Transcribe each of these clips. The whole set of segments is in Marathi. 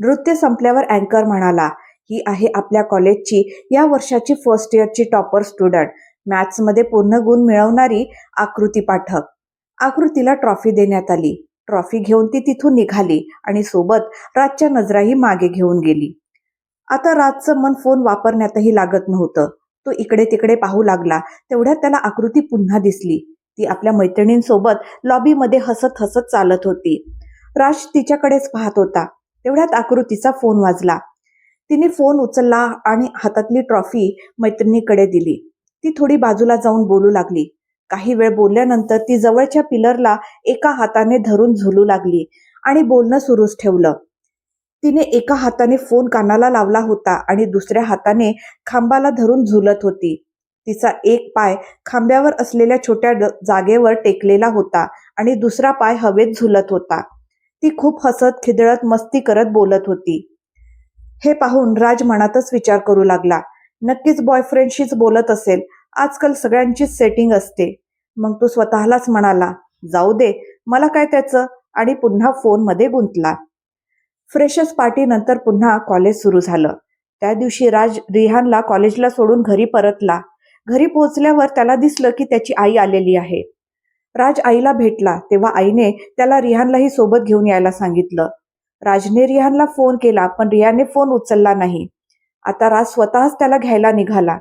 नृत्य संपल्यावर अँकर म्हणाला ही आहे आपल्या कॉलेजची या वर्षाची फर्स्ट इयरची टॉपर स्टुडंट मॅथ्समध्ये पूर्ण गुण मिळवणारी आकृती पाठक. आकृतीला ट्रॉफी देण्यात आली. ट्रॉफी घेऊन ती तिथून निघाली आणि सोबत रातच्या नजराही मागे घेऊन गेली. आता रातचं मन फोन वापरण्यातही लागत नव्हतं. तो इकडे तिकडे पाहू लागला. तेवढ्यात त्याला आकृती पुन्हा दिसली. ती आपल्या मैत्रिणींसोबत लॉबीमध्ये हसत हसत चालत होती. राज तिच्याकडेच पाहत होता. तेवढ्यात आकृतीचा फोन वाजला. तिने फोन उचलला आणि हातातली ट्रॉफी मैत्रिणीकडे दिली. ती थोडी बाजूला जाऊन बोलू लागली. काही वेळ बोलल्यानंतर ती जवळच्या पिलरला एका हाताने धरून झुलू लागली आणि बोलणं सुरूच ठेवलं. तिने एका हाताने फोन कानाला लावला होता आणि दुसऱ्या हाताने खांबाला धरून झुलत होती. तिचा एक पाय खांब्यावर असलेल्या छोट्या जागेवर टेकलेला होता आणि दुसरा पाय हवेत झुलत होता. ती खूप हसत खिदळत मस्ती करत बोलत होती. हे पाहून राज मनातच विचार करू लागला. नक्कीच बॉयफ्रेंडशीच बोलत असेल. आजकाल सगळ्यांचीच सेटिंग असते. मग तो स्वतःलाच म्हणाला जाऊ दे मला काय त्याचं? आणि पुन्हा फोनमध्ये गुंतला. फ्रेशर्स पार्टी नंतर पुन्हा कॉलेज सुरू झालं. त्या दिवशी राज रिहानला कॉलेजला सोडून घरी परतला. घरी पोहोचल्यावर त्याला दिसलं की त्याची आई आलेली आहे. राज आईला भेटला तेव्हा आईने त्याला रिहानलाही सोबत घेऊन यायला सांगितलं. राजने रिहानला फोन केला पण रियाने फोन उचलला नाही. आता राज स्वतःच त्याला घ्यायला निघाला.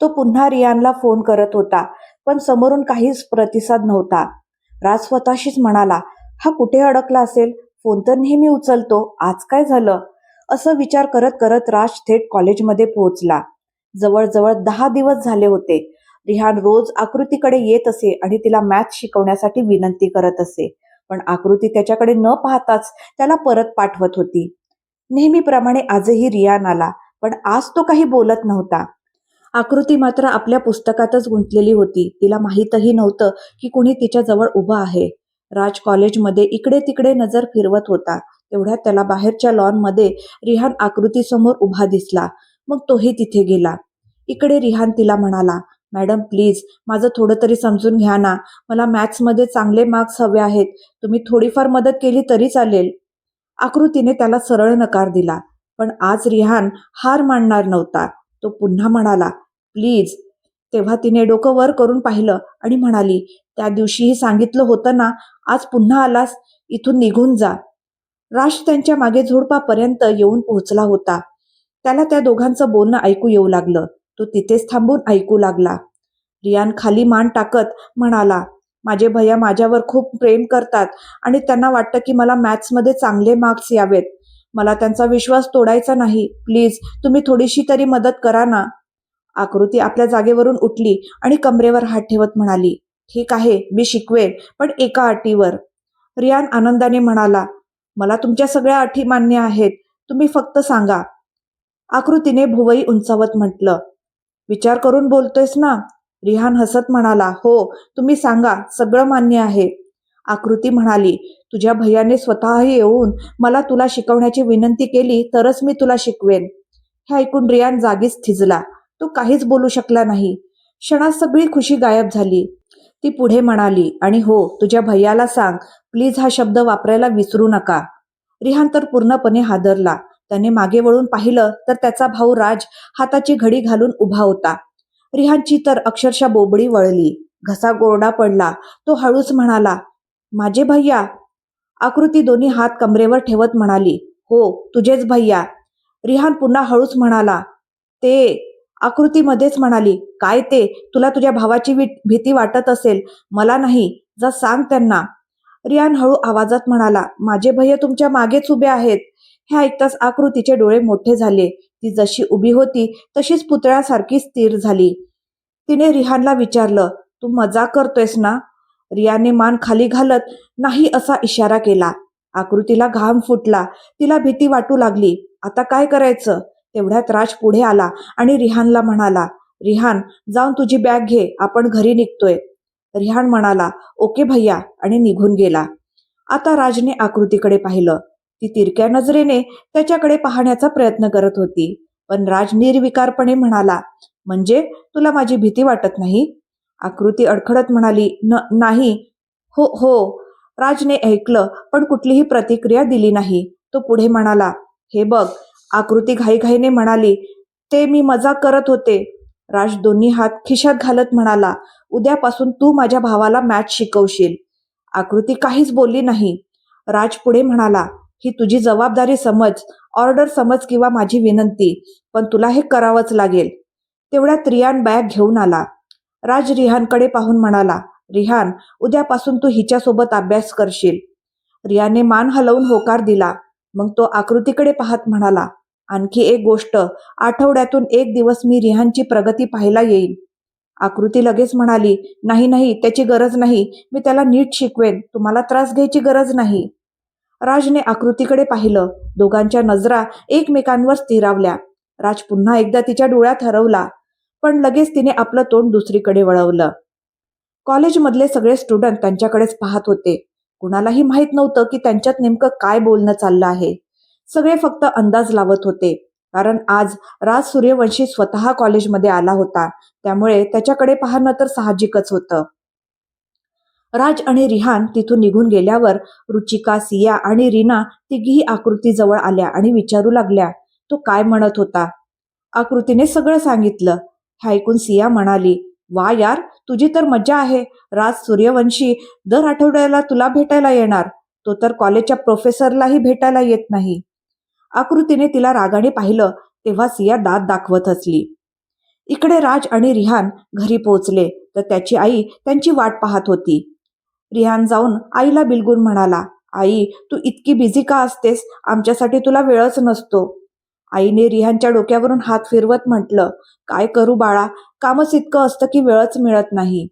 तो पुन्हा रियानला फोन करत होता पण समोरून काहीच प्रतिसाद नव्हता. राज स्वतःशीच म्हणाला हा कुठे अडकला असेल? फोन तर नेहमी उचलतो. आज काय झालं? असं विचार करत करत राज थेट कॉलेजमध्ये पोहोचला. जवळजवळ दहा दिवस झाले होते. रिहान रोज आकृतीकडे येत असे आणि तिला मॅथ शिकवण्यासाठी विनंती करत असे. पण आकृती त्याच्याकडे न पाहताच त्याला परत पाठवत होती. नेहमीप्रमाणे आजही रियान आला पण आज तो काही बोलत नव्हता. आकृती मात्र आपल्या पुस्तकातच गुंतलेली होती. तिला माहीतही नव्हतं की कुणी तिच्या जवळ उभं आहे. राज कॉलेजमध्ये इकडे तिकडे नजर फिरवत होता. तेवढ्यात त्याला बाहेरच्या लॉनमध्ये रिहान आकृतीसमोर उभा दिसला. मग तोही तिथे गेला. इकडे रिहान तिला म्हणाला मॅडम प्लीज माझं थोडं तरी समजून घ्या ना. मला मॅथ्समध्ये चांगले मार्क्स हवे आहेत. तुम्ही थोडीफार मदत केली तरी चालेल. आकृतीने त्याला सरळ नकार दिला. पण आज रिहान हार मानणार नव्हता. तो पुन्हा म्हणाला प्लीज. तेव्हा तिने डोकं वर करून पाहिलं आणि म्हणाली त्या दिवशीही सांगितलं होतं ना आज पुन्हा आलास इथून निघून जा. राश त्यांच्या मागे झोडपापर्यंत येऊन पोहोचला होता. त्याला त्या दोघांचं बोलणं ऐकू येऊ लागलं. तो तिथेच थांबून ऐकू लागला. रियान खाली मान टाकत म्हणाला माझे भैया माझ्यावर खूप प्रेम करतात आणि त्यांना वाटतं की मला मॅथ्समध्ये चांगले मार्क्स यावेत. मला त्यांचा विश्वास तोडायचा नाही. प्लीज तुम्ही थोडीशी तरी मदत करा ना. आकृती आपल्या जागेवरून उठली आणि कमरेवर हात ठेवत म्हणाली ठीक आहे मी शिकवेन पण एका अटीवर. रियान आनंदाने म्हणाला मला तुमच्या सगळ्या अटी मान्य आहेत. तुम्ही फक्त सांगा. आकृतीने भुवई उंचावत म्हटलं विचार करून बोलतोयस ना? रिहान हसत म्हणाला हो तुम्ही सांगा सगळं मान्य आहे. आकृती म्हणाली तुझ्या भैयाने स्वतःही येऊन मला तुला शिकवण्याची विनंती केली तरच मी तुला शिकवेन. हे ऐकून रियान जागीच थिजला. तो काहीच बोलू शकला नाही. क्षणात सगळी खुशी गायब झाली. ती पुढे म्हणाली आणि हो तुझ्या भैयाला सांग प्लीज हा शब्द वापरायला विसरू नका. रिहान तर पूर्णपणे हादरला. त्याने मागे वळून पाहिलं तर त्याचा भाऊ राज हाताची घडी घालून उभा होता. रिहानची तर अक्षरशः बोबडी वळली. घसा गोरडा पडला. तो हळूच म्हणाला माझे भैया. आकृती दोन्ही हात कमरेवर ठेवत म्हणाली हो तुझेच भैया. रिहान पुन्हा हळूच म्हणाला ते. आकृतीमध्येच म्हणाली काय ते? तुला तुझ्या भावाची भीती वाटत असेल. मला नाही. जा सांग त्यांना. रियान हळू आवाजात म्हणाला माझे भैया तुमच्या मागेच उभे आहेत. हे ऐकताच आकृतीचे डोळे मोठे झाले. ती जशी उभी होती तशीच पुतळ्यासारखी स्थिर झाली. तिने रिहानला विचारलं तू मजाक करतोयस ना रियाने मान खाली घालत नाही असा इशारा केला. आकृतीला घाम फुटला. तिला भीती वाटू लागली. आता काय करायचं तेवढ्यात राज पुढे आला आणि रिहानला म्हणाला रिहान जाऊन तुझी बॅग घे. आपण घरी निघतोय रिहान म्हणाला ओके भैया आणि निघून गेला. आता राजने आकृतीकडे पाहिलं. ती तिरक्या नजरेने त्याच्याकडे पाहण्याचा प्रयत्न करत होती. पण राज निर्विकारपणे म्हणाला म्हणजे तुला माझी भीती वाटत नाही? आकृती अडखडत म्हणाली "न नाही. हो हो. राजने ऐकलं पण कुठलीही प्रतिक्रिया दिली नाही. तो पुढे म्हणाला हे बघ. आकृती घाईघाईने म्हणाली ते मी मजा करत होते. राज दोन्ही हात खिशात घालत म्हणाला उद्यापासून तू माझ्या भावाला मॅथ शिकवशील. आकृती काहीच बोलली नाही. राज पुढे म्हणाला ही तुझी जबाबदारी समज ऑर्डर समज किंवा माझी विनंती पण तुला हे करावंच लागेल. तेवढ्यात रियान बॅग घेऊन आला. राज रिहानकडे पाहून म्हणाला रिहान उद्यापासून तू हिच्यासोबत अभ्यास करशील. रियाने मान हलवून होकार दिला. मग तो आकृतीकडे पाहत म्हणाला आणखी एक गोष्ट आठवड्यातून एक दिवस मी रिहानची प्रगती पाहायला येईल आकृती लगेच म्हणाली नाही नाही त्याची गरज नाही. मी त्याला नीट शिकवेन. तुम्हाला त्रास घ्यायची गरज नाही. राजने आकृतीकडे पाहिलं. दोघांच्या नजरा एकमेकांवर स्थिरावल्या. राज पुन्हा एकदा तिच्या डोळ्यात हरवला. पण लगेच तिने आपलं तोंड दुसरीकडे वळवलं. कॉलेजमधले सगळे स्टुडंट त्यांच्याकडेच पाहत होते. कुणालाही माहीत नव्हतं की त्यांच्यात नेमकं काय बोलणं चाललं आहे. सगळे फक्त अंदाज लावत होते. कारण आज राज सूर्यवंशी स्वतः कॉलेजमध्ये आला होता. त्यामुळे त्याच्याकडे पाहणं तर साहजिकच होतं. राज आणि रिहान तिथून निघून गेल्यावर रुचिका सिया आणि रीना तिघीही आकृतीजवळ आल्या आणि विचारू लागल्या तो काय म्हणत होता? आकृतीने सगळं सांगितलं. हे ऐकून सिया म्हणाली वा यार तुझी तर मज्जा आहे. राज सूर्यवंशी दर आठवड्याला तुला भेटायला येणार. तो तर कॉलेजच्या प्रोफेसरलाही भेटायला येत नाही. आकृतीने तिला रागाने पाहिलं तेव्हा सिया दात दाखवत असली इकडे राज आणि रिहान घरी पोहोचले तर त्याची आई त्यांची वाट पाहत होती. रिहान जाऊन आईला बिलगून म्हणाला आई तू इतकी बिझी का असतेस? आमच्यासाठी तुला वेळच नसतो. आईने रिहानच्या डोक्यावरून हात फिरवत म्हटलं काय करू बाळा कामच इतकं असतं की वेळच मिळत नाही.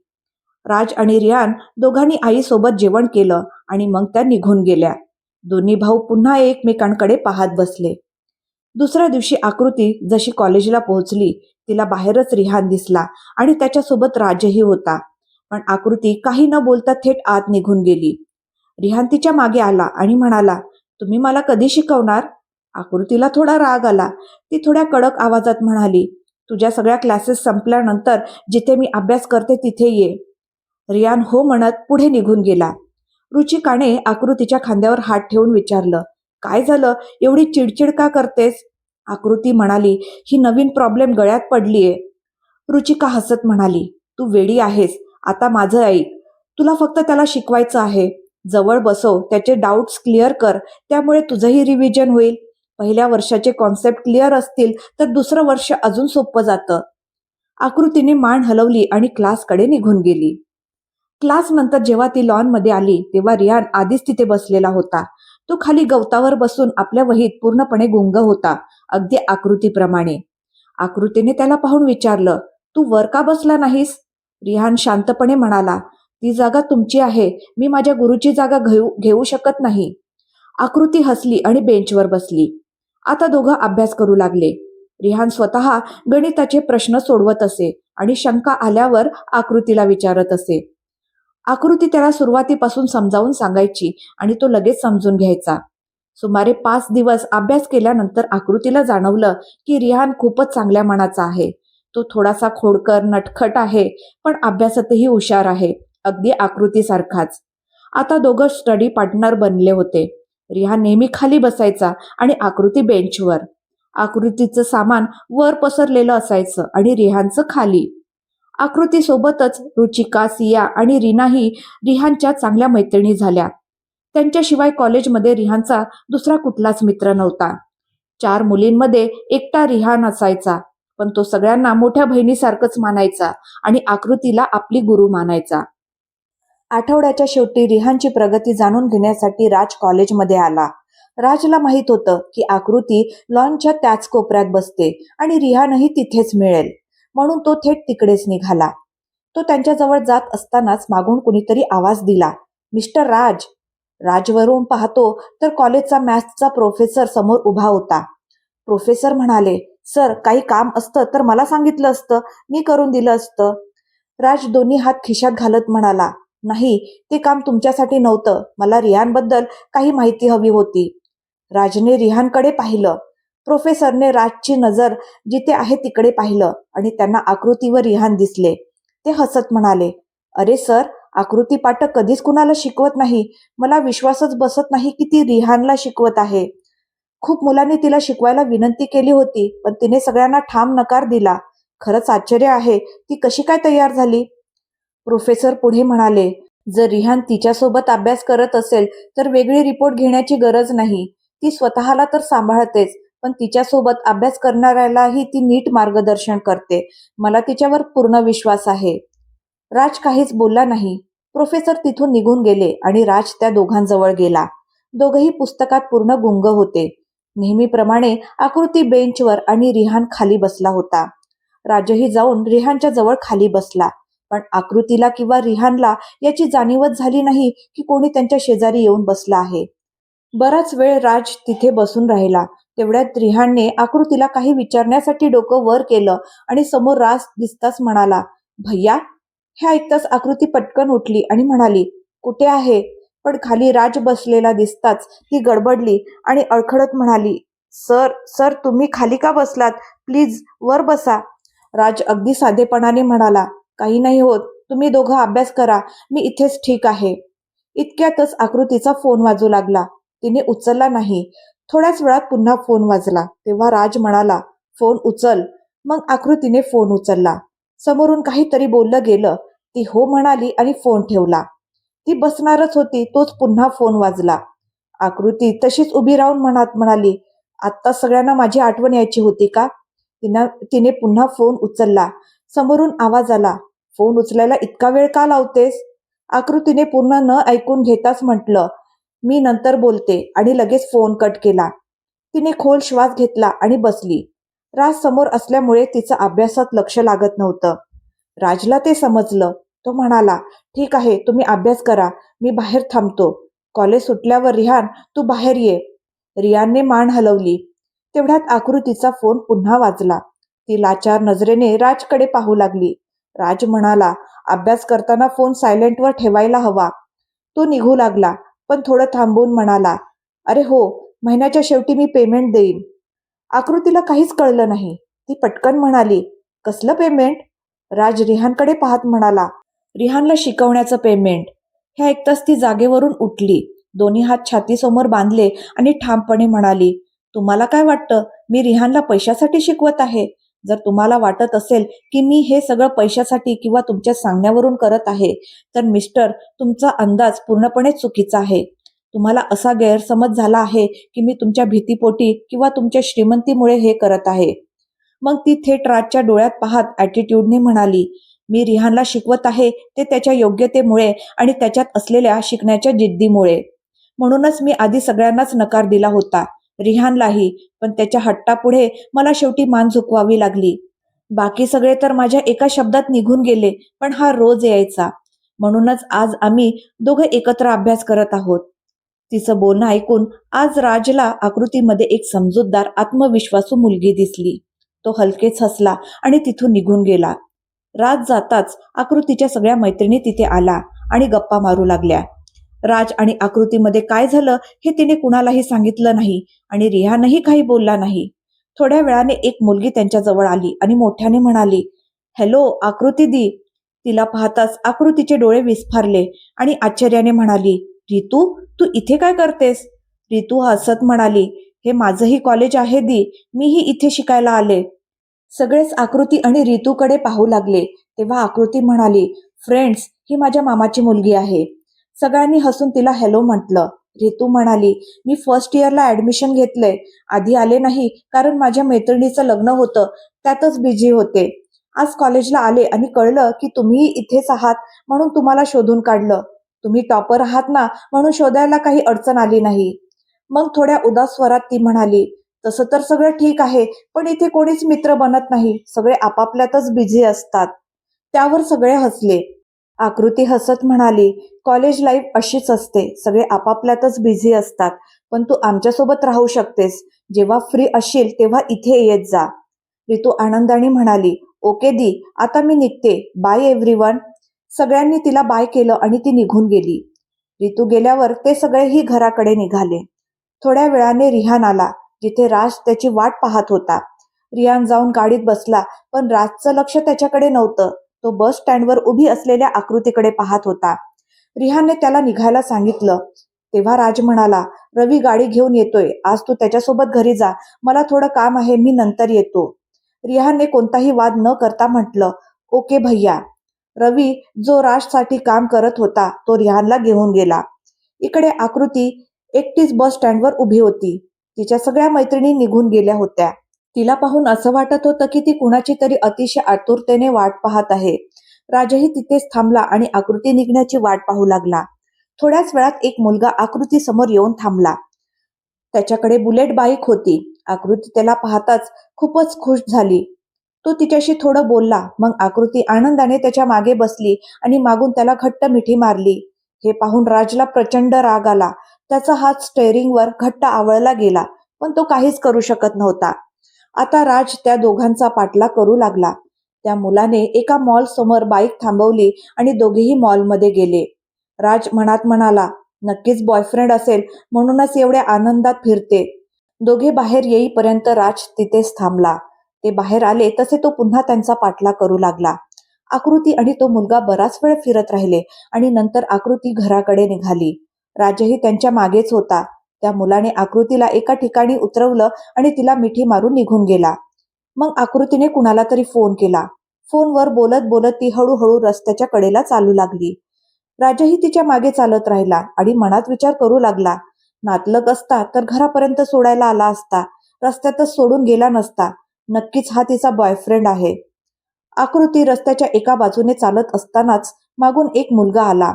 राज आणि रिहान दोघांनी आईसोबत जेवण केलं आणि मग त्या निघून गेल्या. दोन्ही भाऊ पुन्हा एकमेकांकडे पाहत बसले. दुसऱ्या दिवशी आकृती जशी कॉलेजला पोहोचली तिला बाहेरच रिहान दिसला आणि त्याच्यासोबत राजही होता. पण आकृती काही न बोलता थेट आत निघून गेली. रिहान तिच्यामागे आला आणि म्हणाला तुम्ही मला कधी शिकवणार? आकृतीला थोडा राग आला. ती थोड्या कडक आवाजात म्हणाली तुझ्या सगळ्या क्लासेस संपल्यानंतर जिथे मी अभ्यास करते तिथे ये. रियान हो म्हणत पुढे निघून गेला. रुचिकाने आकृतीच्या खांद्यावर हात ठेवून विचारलं काय झालं? एवढी चिडचिड का करतेस? आकृती म्हणाली ही नवीन प्रॉब्लेम गळ्यात पडलीये. रुचिका हसत म्हणाली तू वेडी आहेस. आता माझं ऐक. तुला फक्त त्याला शिकवायचं आहे. जवळ बसव. त्याचे डाऊट्स क्लिअर कर. त्यामुळे तुझंही रिव्हिजन होईल. पहिल्या वर्षाचे कॉन्सेप्ट क्लिअर असतील तर दुसरं वर्ष अजून सोपं जातं. आकृतीने मान हलवली आणि क्लासकडे निघून गेली. क्लास नंतर जेव्हा ती लॉनमध्ये आली तेव्हा रियान आधीच तिथे बसलेला होता. तो खाली गवतावर बसून आपल्या वहीत पूर्णपणे गुंग होता अगदी आकृतीप्रमाणे. आकृतीने त्याला पाहून विचारलं तू वर का बसला नाहीस? रिहान शांतपणे म्हणाला ती जागा तुमची आहे. मी माझ्या गुरुची जागा घेऊ घेऊ शकत नाही. आकृती हसली आणि बेंचवर बसली. आता दोघं अभ्यास करू लागले. रिहान स्वतः गणिताचे प्रश्न सोडवत असे आणि शंका आल्यावर आकृतीला विचारत असे. आकृती त्याला सुरुवातीपासून समजावून सांगायची आणि तो लगेच समजून घ्यायचा. सुमारे पाच दिवस अभ्यास केल्यानंतर आकृतीला जाणवलं की रिहान खूपच चांगल्या मनाचा आहे. तो थोडासा खोडकर नटखट आहे पण अभ्यासातही हुशार आहे अगदी आकृतीसारखाच. आता दोघं स्टडी पार्टनर बनले होते. रिहा नेहमी खाली बसायचा आणि आकृती बेंचवर. आकृतीचं सामान वर पसरलेलं असायचं आणि रिहानचं खाली. आकृतीसोबतच रुचिका सिया आणि रीनाही रिहानच्या चांगल्या मैत्रिणी झाल्या. त्यांच्याशिवाय कॉलेजमध्ये रिहानचा दुसरा कुठलाच मित्र नव्हता. चार मुलींमध्ये एकटा रिहान असायचा पण तो सगळ्यांना मोठ्या बहिणीसारखंच मानायचा आणि आकृतीला आपली गुरु मानायचा. आठवड्याच्या शेवटी रिहानची प्रगती जाणून घेण्यासाठी राज कॉलेजमध्ये आला. राजला माहीत होतं की आकृती लॉनच्या त्याच कोपऱ्यात बसते आणि रिहानही तिथेच मिळेल. म्हणून तो थेट तिकडेच निघाला. तो त्यांच्याजवळ जात असतानाच मागून कुणीतरी आवाज दिला. मिस्टर राज. राजवरून पाहतो तर कॉलेजचा मॅथ्सचा प्रोफेसर समोर उभा होता. प्रोफेसर म्हणाले सर काही काम असतं तर मला सांगितलं असतं. मी करून दिलं असतं. राज दोन्ही हात खिशात घालत म्हणाला नाही ते काम तुमच्यासाठी नव्हतं. मला रिहानबद्दल काही माहिती हवी होती. राजने रिहानकडे पाहिलं. प्रोफेसरने राजची नजर जिथे आहे तिकडे पाहिलं आणि त्यांना आकृतीवर रिहान दिसले. ते हसत म्हणाले अरे सर आकृती पाठक कधीच कुणाला शिकवत नाही. मला विश्वासच बसत नाही की ती रिहानला शिकवत आहे. खूप मुलांनी तिला शिकवायला विनंती केली होती पण तिने सगळ्यांना ठाम नकार दिला. खरंच आश्चर्य आहे ती कशी काय तयार झाली? प्रोफेसर पुढे म्हणाले जर रिहान तिच्यासोबत अभ्यास करत असेल तर वेगळी रिपोर्ट घेण्याची गरज नाही. ती स्वतःला तर सांभाळतेच पण तिच्यासोबत अभ्यास करणाऱ्यालाही ती नीट मार्गदर्शन करते. मला तिच्यावर पूर्ण विश्वास आहे. राज काहीच बोलला नाही. प्रोफेसर तिथून निघून गेले आणि राज त्या दोघांजवळ गेला. दोघही पुस्तकात पूर्ण गुंग होते. नेहमीप्रमाणे आकृती बेंचवर आणि रिहान खाली बसला होता. राजही जाऊन रिहानच्या जवळ खाली बसला पण आकृतीला किंवा रिहानला याची जाणीवच झाली नाही की कोणी त्यांच्या शेजारी येऊन बसला आहे. बराच वेळ राज तिथे बसून राहिला. तेवढ्यात रिहानने आकृतीला काही विचारण्यासाठी डोकं वर केलं आणि समोर राज दिसताच म्हणाला भैया हे ऐकताच आकृती पटकन उठली आणि म्हणाली कुठे आहे? पण खाली राज बसलेला दिसताच ती गडबडली आणि अडखडत म्हणाली सर सर तुम्ही खाली का बसलात? प्लीज वर बसा. राज अगदी साधेपणाने म्हणाला काही नाही होत तुम्ही दोघं अभ्यास करा मी इथेच ठीक आहे. इतक्यातच आकृतीचा फोन वाजू लागला. तिने उचलला नाही. थोड्याच वेळात पुन्हा फोन वाजला. तेव्हा राज म्हणाला फोन उचल. मग आकृतीने फोन उचलला. समोरून काहीतरी बोललं गेलं. ती हो म्हणाली आणि फोन ठेवला. ती बसणारच होती तोच पुन्हा फोन वाजला. आकृती तशीच उभी राहून म्हणत म्हणाली आत्ता सगळ्यांना माझी आठवण यायची होती का? तिनं तिने पुन्हा फोन उचलला. समोरून आवाज आला फोन उचलायला इतका वेळ का लावतेस? आकृतीने पूर्ण न ऐकून घेताच म्हटलं मी नंतर बोलते आणि लगेच फोन कट केला. तिने खोल श्वास घेतला आणि बसली. राज समोर असल्यामुळे तिचं अभ्यासात लक्ष लागत नव्हतं. राजला ते समजलं. तो म्हणाला ठीक आहे तुम्ही अभ्यास करा मी बाहेर थांबतो. कॉलेज सुटल्यावर रिहान तू बाहेर ये. रियानने मान हलवली. तेवढ्यात आकृतीचा फोन पुन्हा वाजला. ती लाचार नजरेने राजकडे पाहू लागली. राज म्हणाला अभ्यास करताना फोन सायलेंटवर ठेवायला हवा. तो निघू लागला पण थोडं थांबून म्हणाला अरे हो महिन्याच्या शेवटी मी पेमेंट देईन. आकृतीला काहीच कळलं नाही. ती पटकन म्हणाली कसलं पेमेंट? राज रिहानकडे पाहत म्हणाला रिहानला शिकवण्याचं पेमेंट ह्या ऐकताच ती जागेवरून उठली. दोन्ही हात छातीसमोर बांधले आणि ठामपणे म्हणाली तुम्हाला काय वाटतं? मी रिहानला पैशासाठी शिकवत आहे. जर तुम्हाला वाटत असेल की मी हे सगळं पैशासाठी किंवा तुमच्या सांगण्यावरून करत आहे तर मिस्टर तुमचा अंदाज पूर्णपणे चुकीचा आहे. तुम्हाला असा गैरसमज झाला आहे की मी तुमच्या भीतीपोटी किंवा तुमच्या श्रीमंतीमुळे हे करत आहे. मग ती थेट राजच्या डोळ्यात पाहत ॲटिट्यूडने म्हणाली मी रिहानला शिकवत आहे ते त्याच्या योग्यतेमुळे आणि त्याच्यात असलेल्या शिकण्याच्या जिद्दीमुळे. म्हणूनच मी आधी सगळ्यांनाच नकार दिला होता रिहानलाही पण त्याच्या हट्टापुढे मला शेवटी मान झुकवावी लागली. बाकी सगळे तर माझ्या एका शब्दात निघून गेले पण हा रोज यायचा. म्हणूनच आज आम्ही दोघं एकत्र अभ्यास करत आहोत. तिचं बोलणं ऐकून आज राजला आकृतीमध्ये एक समजूतदार आत्मविश्वासू मुलगी दिसली. तो हलकेच हसला आणि तिथून निघून गेला. राज जाताच आकृतीच्या सगळ्या मैत्रिणी तिथे आला आणि गप्पा मारू लागल्या. राज आणि आकृतीमध्ये काय झालं हे तिने कुणालाही सांगितलं नाही आणि रिहानही काही बोलला नाही. थोड्या वेळाने एक मुलगी त्यांच्या जवळ आली आणि मोठ्याने म्हणाली हॅलो आकृती दी. तिला पाहताच आकृतीचे डोळे विस्फारले आणि आश्चर्याने म्हणाली रितू तू इथे काय करतेस? रितू हसत म्हणाली हे माझंही कॉलेज आहे दी मीही इथे शिकायला आले. सगळेच आकृती आणि रितूकडे पाहू लागले तेव्हा आकृती म्हणाली फ्रेंड्स ही माझ्या मामाची मुलगी आहे. सगळ्यांनी हसून तिला हॅलो म्हटलं. रितू म्हणाली मी फर्स्ट इयरला ऍडमिशन घेतलंय. आधी आले नाही कारण माझ्या मैत्रिणीचं लग्न होतं त्यातच बिझी होते. आज कॉलेजला आले आणि कळलं की तुम्ही इथेच आहात म्हणून तुम्हाला शोधून काढलं. तुम्ही टॉपर आहात ना म्हणून शोधायला काही अडचण आली नाही. मग थोड्या उदास स्वरात ती म्हणाली तसं तर सगळं ठीक आहे पण इथे कोणीच मित्र बनत नाही. सगळे आपापल्यातच बिझी असतात. त्यावर सगळे हसले. आकृती हसत म्हणाली कॉलेज लाईफ अशीच असते. सगळे आपापल्यातच बिझी असतात. पण तू आमच्यासोबत राहू शकतेस. जेव्हा फ्री असशील तेव्हा इथे येत जा. रितू आनंदाने म्हणाली ओके दी. आता मी निघते. बाय एव्हरीवन सगळ्यांनी तिला बाय केलं आणि ती निघून गेली. रितू गेल्यावर ते सगळेही घराकडे निघाले. थोड्या वेळाने रिहान आला. जिथे राज त्याची वाट पाहत होता. रियान जाऊन गाडीत बसला पण राजचं लक्ष त्याच्याकडे नव्हतं. तो बस स्टँडवर उभी असलेल्या आकृतीकडे पाहत होता. रिहानने त्याला निघायला सांगितलं. तेव्हा राज म्हणाला रवी गाडी घेऊन येतोय. आज तू त्याच्यासोबत घरी जा. मला थोडं काम आहे मी नंतर येतो. रिहानने कोणताही वाद न करता म्हटलं ओके भैया. रवी जो राजसाठी काम करत होता तो रिहानला घेऊन गेला. इकडे आकृती एकटीच बस स्टँडवर उभी होती. तिच्या सगळ्या मैत्रिणी निघून गेल्या होत्या. तिला पाहून असं वाटत होतं की ती कुणाची तरी अतिशय आतुरतेने वाट पाहत आहे. राजही तिथेच थांबला आणि आकृती निघण्याची वाट पाहू लागला. थोड्याच वेळात एक मुलगा आकृती समोर येऊन थांबला. त्याच्याकडे बुलेट बाईक होती. आकृती त्याला पाहताच खूपच खुश झाली. तो तिच्याशी थोडं बोलला. मग आकृती आनंदाने त्याच्यामागे बसली आणि मागून त्याला घट्ट मिठी मारली. हे पाहून राजला प्रचंड राग आला. त्याचा हात स्टेअरिंगवर घट्ट आवळला गेला पण तो काहीच करू शकत नव्हता. आता राज त्या दोघांचा पाठला करू लागला. त्या मुलाने एका मॉल समोर बाईक थांबवली आणि दोघेही मॉलमध्ये गेले. राज मनात म्हणाला नक्कीच बॉयफ्रेंड असेल म्हणूनच एवढ्या आनंदात फिरते. दोघे बाहेर येईपर्यंत राज तिथेच थांबला. ते बाहेर आले तसे तो पुन्हा त्यांचा पाठला करू लागला. आकृती आणि तो मुलगा बराच वेळ फिरत राहिले आणि नंतर आकृती घराकडे निघाली. राजही त्यांच्या मागेच होता. त्या मुलाने आकृतीला एका ठिकाणी उतरवलं आणि तिला मिठी मारून निघून गेला. मग आकृतीने कुणाला तरी फोन केला. फोनवर बोलत बोलत ती हळूहळू रस्त्याच्या कडेला चालू लागली. राजही तिच्यामागे चालत राहिला आणि मनात विचार करू लागला. नातलग असता तर घरापर्यंत सोडायला आला असता. रस्त्यातच सोडून गेला नसता. नक्कीच हा तिचा बॉयफ्रेंड आहे. आकृती रस्त्याच्या एका बाजूने चालत असतानाच मागून एक मुलगा आला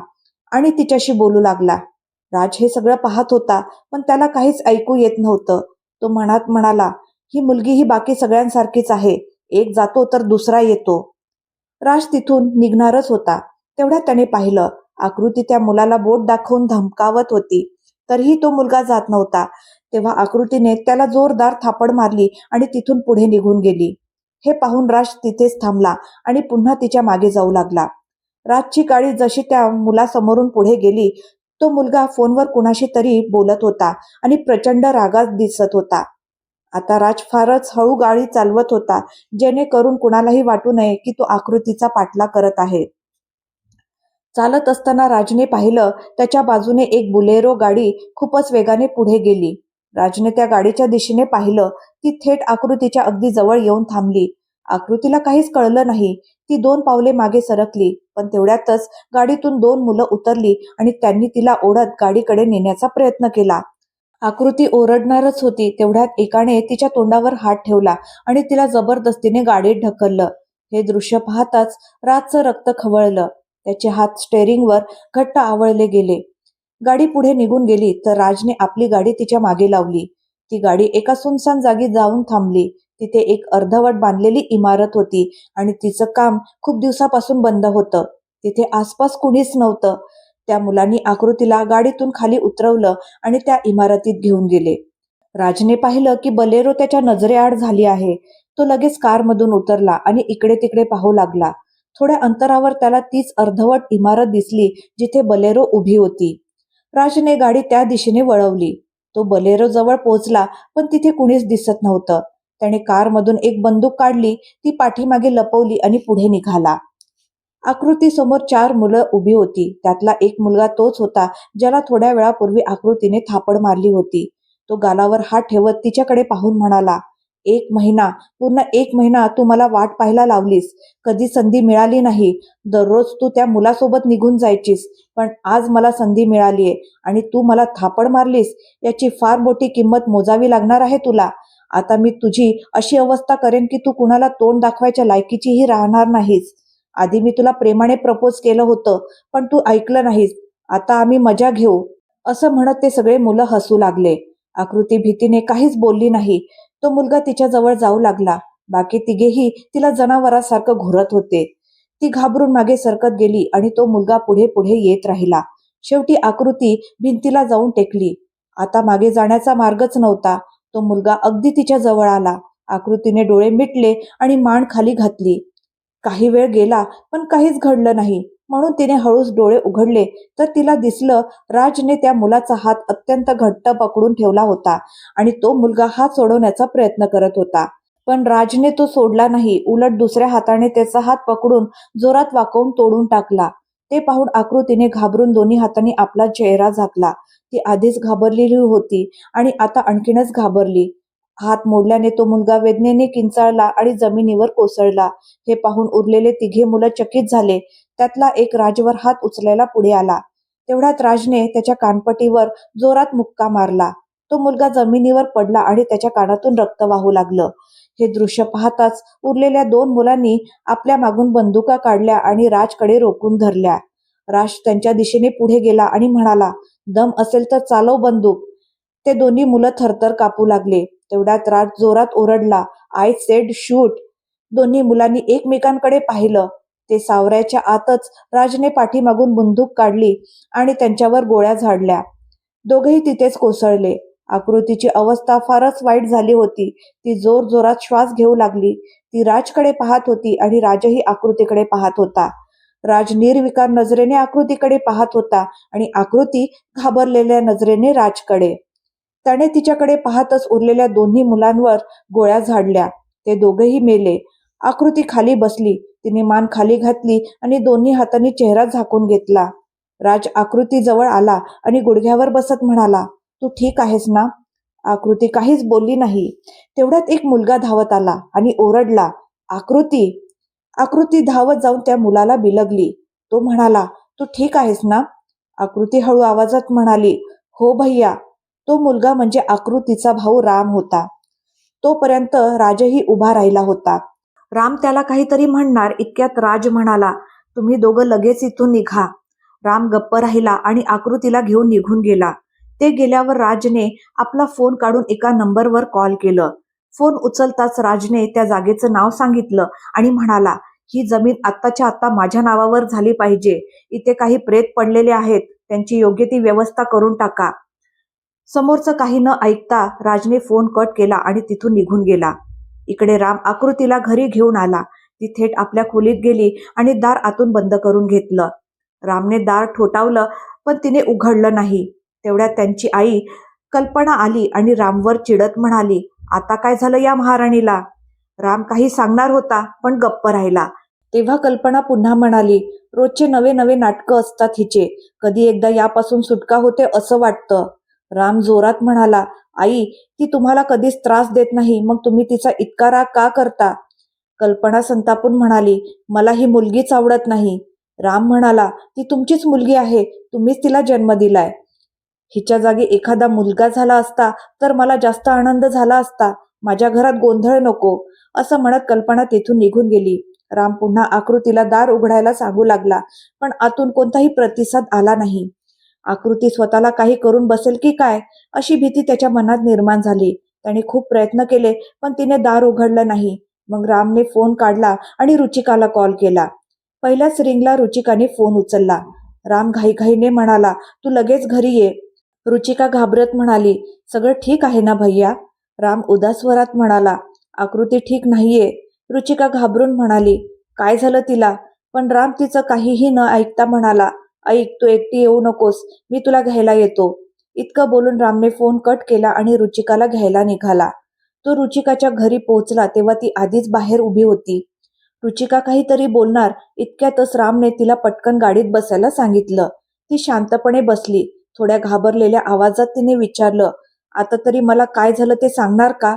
आणि तिच्याशी बोलू लागला. राज हे सगळं पाहत होता पण त्याला काहीच ऐकू येत नव्हतं. तो म्हणत म्हणाला ही मुलगी ही बाकी सगळ्यांसारखीच आहे. एक जातो तर दुसरा येतो. राज तिथून निघणारच होता. तेवढ्या त्याने पाहिलं आकृती त्या मुलाला बोट दाखवून धमकावत होती. तरीही तो मुलगा जात नव्हता. तेव्हा आकृतीने त्याला जोरदार थापड मारली आणि तिथून पुढे निघून गेली. हे पाहून राज तिथेच थांबला आणि पुन्हा तिच्यामागे जाऊ लागला. राजची गाडी जशी त्या मुलासमोरून पुढे गेली तो मुलगा फोनवर कुणाशी तरी बोलत होता आणि प्रचंड रागात दिसत होता. आता राज फारच हळू गाडी चालवत होता जेणेकरून कुणालाही वाटू नये की तो आकृतीचा पाठला करत आहे. चालत असताना राजने पाहिलं त्याच्या बाजूने एक बुलेरो गाडी खूपच वेगाने पुढे गेली. राजने त्या गाडीच्या दिशेने पाहिलं ती थेट आकृतीच्या अगदी जवळ येऊन थांबली. आकृतीला काहीच कळलं नाही ती दोन पावले मागे सरकली पण तेवढ्यातच गाडीतून दोन मुलं उतरली आणि त्यांनी तिला ओढत गाडीकडे नेण्याचा प्रयत्न केला. आकृती ओरडणारच होती तेवढ्यात एकाने तिच्या तोंडावर हात ठेवला आणि तिला जबरदस्तीने गाडीत ढकललं. हे दृश्य पाहताच राजचं रक्त खवळलं. त्याचे हात स्टेअरिंगवर घट्ट आवळले गेले. गाडी पुढे निघून गेली तर राजने आपली गाडी तिच्यामागे लावली. ती गाडी एका सुनसान जागी जाऊन थांबली. तिथे एक अर्धवट बांधलेली इमारत होती आणि तिचं काम खूप दिवसापासून बंद होतं. तिथे आसपास कुणीच नव्हतं. त्या मुलांनी आकृतीला गाडीतून खाली उतरवलं आणि त्या इमारतीत घेऊन गेले. राजने पाहिलं की बलेरो त्याच्या नजरेआड झाली आहे. तो लगेच कारमधून उतरला आणि इकडे तिकडे पाहू लागला. थोड्या अंतरावर त्याला तीच अर्धवट इमारत दिसली जिथे बलेरो उभी होती. राजने गाडी त्या दिशेने वळवली. तो बलेरो जवळ पोहोचला पण तिथे कुणीच दिसत नव्हतं. त्याने कारमधून एक बंदूक काढली ती पाठीमागे लपवली आणि पुढे निघाला. आकृती समोर चार मुलं उभी होती. त्यातला एक मुलगा तोच होता ज्याला थोड्या वेळापूर्वी आकृतीने थापड मारली होती. तो गालावर हात ठेवत तिच्याकडे पाहून म्हणाला एक महिना पूर्ण एक महिना तू मला वाट पाहायला लावलीस. कधी संधी मिळाली नाही. दररोज तू त्या मुलासोबत निघून जायचीस पण आज मला संधी मिळालीये आणि तू मला थापड मारलीस. याची फार मोठी किंमत मोजावी लागणार आहे तुला. आता मी तुझी अशी अवस्था करेन की तू कुणाला तोंड दाखवायच्या लायकीचीही राहणार नाहीस. आधी मी तुला प्रेमाने प्रपोज केलं होतं पण तू ऐकलं नाहीस. आता आम्ही मजा घेऊ. असं म्हणत ते सगळे मुलं हसू लागले. आकृती भीतीने काहीच बोलली नाही. तो मुलगा तिच्या जवळ जाऊ लागला. बाकी तिघेही तिला जनावरासारखं घुरत होते. ती घाबरून मागे सरकत गेली आणि तो मुलगा पुढे पुढे येत राहिला. शेवटी आकृती भिंतीला जाऊन टेकली. आता मागे जाण्याचा मार्गच नव्हता. तो मुलगा अगदी तिच्या जवळ आला. आकृतीने डोळे मिटले आणि मान खाली घातली. काही वेळ गेला पण काहीच घडलं नाही. म्हणून तिने हळूच डोळे उघडले. तर तिला दिसलं राजने त्या मुलाचा हात अत्यंत घट्ट पकडून ठेवला होता आणि तो मुलगा हात सोडवण्याचा प्रयत्न करत होता. पण राजने तो सोडला नाही. उलट दुसऱ्या हाताने त्याचा हात पकडून जोरात वाकवून तोडून टाकला. ते पाहून आकृतीने घाबरून दोन्ही हातांनी आपला चेहरा झाकला. ती आधीच घाबरलेली होती आणि आता आणखीनच घाबरली. हात मोडल्याने तो मुलगा वेदनेने किंचाळला आणि जमिनीवर कोसळला. हे पाहून उरलेले तिघे मुलं चकित झाले. त्यातला एक राजवर हात उचलायला पुढे आला. तेवढ्यात राजने त्याच्या कानपटीवर जोरात मुक्का मारला. तो मुलगा जमिनीवर पडला आणि त्याच्या कानातून रक्त वाहू लागलं. हे दृश्य पाहताच उरलेल्या दोन मुलांनी आपल्या मागून बंदुका काढल्या आणि राजकडे रोखून धरल्या. राज त्यांच्या दिशेने पुढे गेला आणि म्हणाला दम असेल तर चालव बंदूक. ते दोन्ही मुलं थरथर कापू लागले. तेवढ्यात राज जोरात ओरडला आय सेड शूट. दोन्ही मुलांनी एकमेकांकडे पाहिलं. ते सावऱ्याच्या आतच राजने पाठीमागून बंदूक काढली आणि त्यांच्यावर गोळ्या झाडल्या. दोघेही तिथेच कोसळले. आकृतीची अवस्था फारच वाईट झाली होती. ती जोर जोरात श्वास घेऊ लागली. ती राजकडे पाहत होती आणि राजही आकृतीकडे पाहत होता. राज निर्विकार नजरेने आकृतीकडे पाहत होता आणि आकृती घाबरलेल्या नजरेने राजकडे. त्याने तिच्याकडे पाहतच उरलेल्या दोन्ही मुलांवर गोळ्या झाडल्या. ते दोघेही मेले. आकृती खाली बसली. तिने मान खाली घातली आणि दोन्ही हातांनी चेहरा झाकून घेतला. राज आकृती जवळ आला आणि गुडघ्यावर बसत म्हणाला तू ठीक आहेस ना? आकृती काहीच बोलली नाही. तेवढ्यात एक मुलगा धावत आला आणि ओरडला आकृती आकृती धावत जाऊन त्या मुलाला बिलगली. तो म्हणाला तू ठीक आहेस ना? आकृती हळू आवाजात म्हणाली हो भैया. तो मुलगा म्हणजे आकृतीचा भाऊ राम होता. तोपर्यंत राजही उभा राहिला होता. राम त्याला काहीतरी म्हणणार इतक्यात राज म्हणाला तुम्ही दोघं लगेच इथून निघा. राम गप्प राहिला आणि आकृतीला घेऊन निघून गेला. ते गेल्यावर राजने आपला फोन काढून एका नंबरवर कॉल केलं. फोन उचलताच राजने त्या जागेचं नाव सांगितलं आणि म्हणाला ही जमीन आत्ताच्या आत्ता माझ्या नावावर झाली पाहिजे. इथे काही प्रेत पडलेले आहेत. त्यांची योग्य ती व्यवस्था करून टाका. समोरचं काही न ऐकता राजने फोन कट केला आणि तिथून निघून गेला. इकडे राम आकृतीला घरी घेऊन आला. ती थेट आपल्या खोलीत गेली आणि दार आतून बंद करून घेतलं. रामने दार ठोठावलं पण तिने उघडलं नाही. तेवढ्यात त्यांची आई कल्पना आली आणि रामवर चिडत म्हणाली आता काय झालं या महाराणीला? राम काही सांगणार होता पण गप्प राहिला. तेव्हा कल्पना पुन्हा म्हणाली रोजचे नवे नवे नाटकं असतात हिचे. कधी एकदा यापासून सुटका होते असं वाटतं. राम जोरात म्हणाला आई ती तुम्हाला कधीच त्रास देत नाही मग तुम्ही तिचा इतका राग का करता? कल्पना संतापून म्हणाली मला ही मुलगीच आवडत नाही. राम म्हणाला ती तुमचीच मुलगी आहे तुम्हीच तिला जन्म दिलाय. हिच्या जागी एखादा मुलगा झाला असता तर मला जास्त आनंद झाला असता. माझ्या घरात गोंधळ नको असं म्हणत कल्पना तिथून निघून गेली. राम पुन्हा आकृतीला दार उघडायला सांगू लागला पण आतून कोणताही प्रतिसाद आला नाही. आकृती स्वतःला काही करून बसेल की काय अशी भीती त्याच्या मनात निर्माण झाली. त्याने खूप प्रयत्न केले पण तिने दार उघडलं नाही. मग रामने फोन काढला आणि रुचिकाला कॉल केला. पहिल्याच रिंगला रुचिकाने फोन उचलला. राम घाईघाईने म्हणाला तू लगेच घरी ये. रुचिका घाबरत म्हणाली सगळं ठीक आहे ना भैया? राम उदास्वरात म्हणाला आकृती ठीक नाहीये. रुचिका घाबरून म्हणाली काय झालं तिला? पण राम तिचं काहीही न ऐकता म्हणाला ऐक तू एकटी येऊ नकोस मी तुला घ्यायला येतो. इतकं बोलून रामने फोन कट केला आणि रुचिकाला घ्यायला निघाला. तो रुचिकाच्या घरी पोहोचला तेव्हा ती आधीच बाहेर उभी होती. रुचिका काहीतरी बोलणार इतक्यातच रामने तिला पटकन गाडीत बसायला सांगितलं. ती शांतपणे बसली. थोड्या घाबरलेल्या आवाजात तिने विचारलं आता तरी मला काय झालं ते सांगणार का?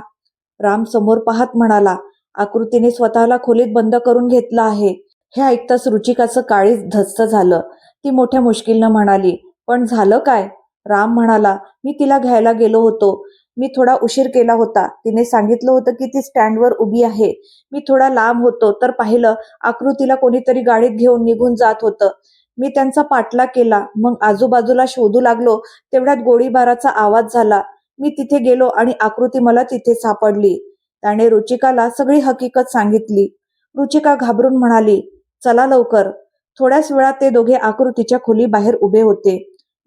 राम समोर पाहत म्हणाला आकृतीने स्वतःला खोलीत बंद करून घेतलं आहे. हे ऐकताच रुचिकाचं काळीच धस्त झालं. ती मोठ्या मुश्किलनं म्हणाली पण झालं काय? राम म्हणाला मी तिला घ्यायला गेलो होतो. मी थोडा उशीर केला होता. तिने सांगितलं होतं की ती स्टँडवर उभी आहे. मी थोडा लांब होतो तर पाहिलं आकृतीला कोणीतरी गाडीत घेऊन निघून जात होतं. मी त्यांचा पाठलाग केला. मग आजूबाजूला शोधू लागलो. तेवढ्यात गोळीबाराचा आवाज झाला. मी तिथे गेलो आणि आकृती मला तिथे सापडली. त्याने रुचिकाला सगळी हकीकत सांगितली. रुचिका घाबरून म्हणाली चला लवकर. थोड्याच वेळात ते दोघे आकृतीच्या खोली बाहेर उभे होते.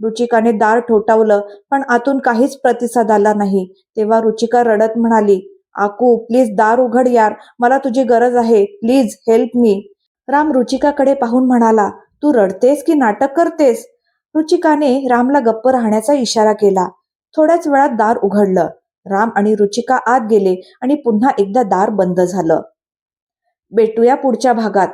रुचिकाने दार ठोठावलं पण आतून काहीच प्रतिसाद आला नाही. तेव्हा रुचिका रडत म्हणाली आकू प्लीज दार उघड यार. मला तुझी गरज आहे. Please help me. राम रुचिकाकडे पाहून म्हणाला तू रडतेस की नाटक करतेस? रुचिकाने रामला गप्प राहण्याचा इशारा केला. थोड्याच वेळात दार उघडलं. राम आणि रुचिका आत गेले आणि पुन्हा एकदा दार बंद झालं. भेटूया पुढच्या भागात.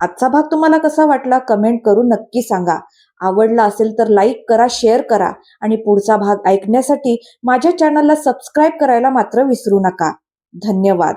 आजचा भाग तुम्हाला कसा वाटला कमेंट करून नक्की सांगा. आवडला असेल तर लाईक करा शेअर करा आणि पुढचा भाग ऐकण्यासाठी माझ्या चॅनलला सबस्क्राईब करायला मात्र विसरू नका. धन्यवाद.